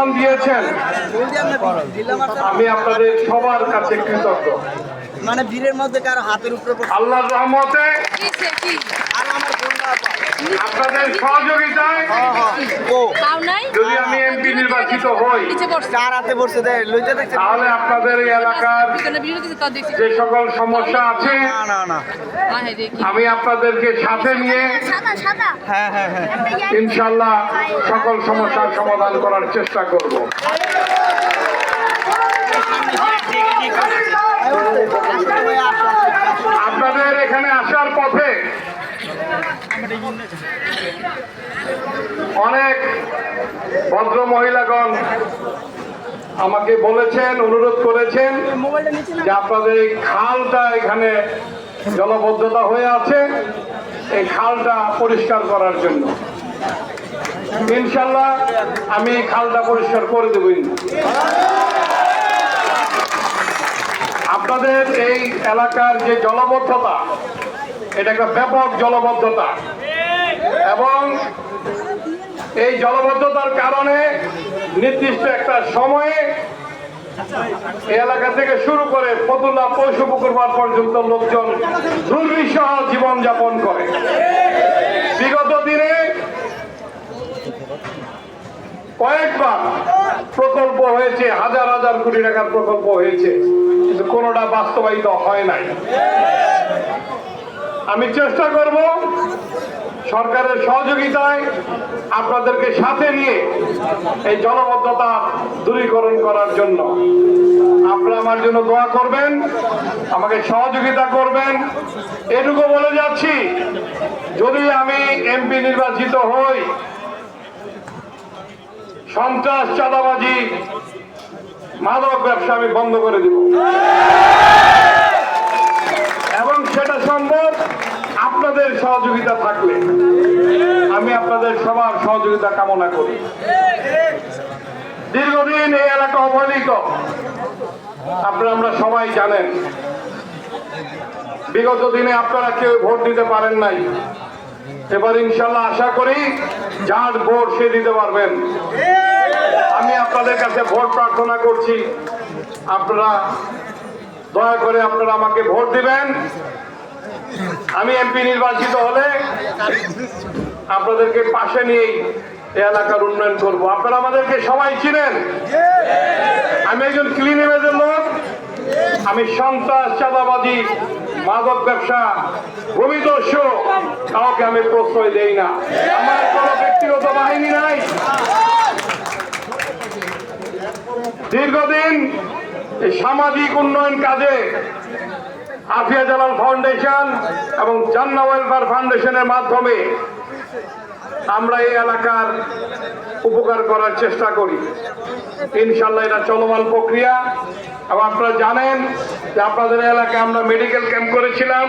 সম্মান দিয়েছেন। আমি আপনাদের সবার কাছে কৃতজ্ঞ। মানে ভিড়ের মধ্যে কারও হাতের উপরে আল্লাহর রহমতে আর আপনাদের সহযোগিতায় তাও নাই? যদি আমি এমপি নির্বাচিত হই। চার হাতে লইতে দেখছে। তাহলে আপনাদের এই এলাকার যে সকল সমস্যা আছে হ্যাঁ হ্যাঁ আমি আপনাদেরকে সাথে নিয়ে হ্যাঁ হ্যাঁ হ্যাঁ। ইনশাল্লাহ সকল সমস্যার সমাধান করার চেষ্টা করব। আপনাদের অনেক ভদ্র মহিলাগণ আমাকে বলেছেন, অনুরোধ করেছেন যে আপনাদের এই খালটা এখানে জলবদ্ধতা হয়ে আছে। এই খালটা পরিষ্কার করার জন্য। ইনশাল্লাহ আমি খালটা পরিষ্কার করে দেব আপনাদের এই এলাকার যে জলবদ্ধতা, এটা একটা ব্যাপক জলবদ্ধতা। এবং এই জলবদ্ধতার কারণে নির্দিষ্ট একটা সময়ে এলাকা থেকে শুরু করে ফতুল্লা পশু পুকুর মাঠ পর্যন্ত লোকজন দুর্বিষহ জীবনযাপন করে। বিগত দিনে কয়েকবার প্রকল্প হয়েছে, হাজার হাজার কোটি টাকার প্রকল্প হয়েছে, কিন্তু কোনোটা বাস্তবায়িত হয় নাই। আমি চেষ্টা করব সরকারের সহযোগিতায় আপনাদেরকে সাথে নিয়ে এই জলবদ্ধতা দূরীকরণ করার জন্য আপনারা আমার জন্য দোয়া করবেন, আমাকে সহযোগিতা করবেন। এটুকু বলে যাচ্ছি, যদি আমি এমপি নির্বাচিত হই, সন্ত্রাস, চাঁদাবাজি, মাদক ব্যবসা আমি বন্ধ করে দেব এবং সেটা সম্ভব আপনাদের সহযোগিতা থাকলে আমি আপনাদের সবার সহযোগিতা কামনা করি। দীর্ঘদিন এই এলাকা অবহেলিত, আপনারা আমরা সবাই জানেন। বিগত দিনে আপনারা কেউ ভোট দিতে পারেন নাই। এবার ইনশাল্লাহ আশা করি যার ভোট সে দিতে পারবেন। আমি আপনাদের কাছে ভোট প্রার্থনা করছি। আপনারা দয়া করে আপনারা আমাকে ভোট দিবেন। আমি এমপি নির্বাচিত হলে আপনাদেরকে পাশে নিয়েই এলাকার উন্নয়ন করব। আপনারা আমাদেরকে সবাই চিনেন? আমি একজন ক্লিন ইমেজের লোক। আমি সন্ত্রাস, চাঁদাবাজি, মাদক ব্যবসা ভূমিদস্য কাউকে আমি প্রশ্রয় দেই না। আমার কোনো ব্যক্তিগত বাহিনী নাই। দীর্ঘদিন সামাজিক উন্নয়ন কাজে আফিয়া জালাল ফাউন্ডেশন এবং জান্না ওয়েলফেয়ার ফাউন্ডেশনের মাধ্যমে আমরা এই এলাকার উপকার করার চেষ্টা করি। ইনশাল্লাহ এটা চলমান প্রক্রিয়া। এবং আপনারা জানেন যে আপনাদের এলাকায় আমরা মেডিকেল ক্যাম্প করেছিলাম,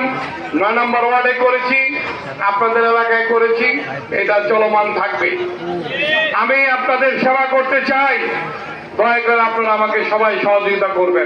নয় নম্বর ওয়ার্ডে করেছি, আপনাদের এলাকায় করেছি, এটা চলমান থাকবে। আমি আপনাদের সেবা করতে চাই, দয়া করে আপনারা আমাকে সবাই সহযোগিতা করবেন।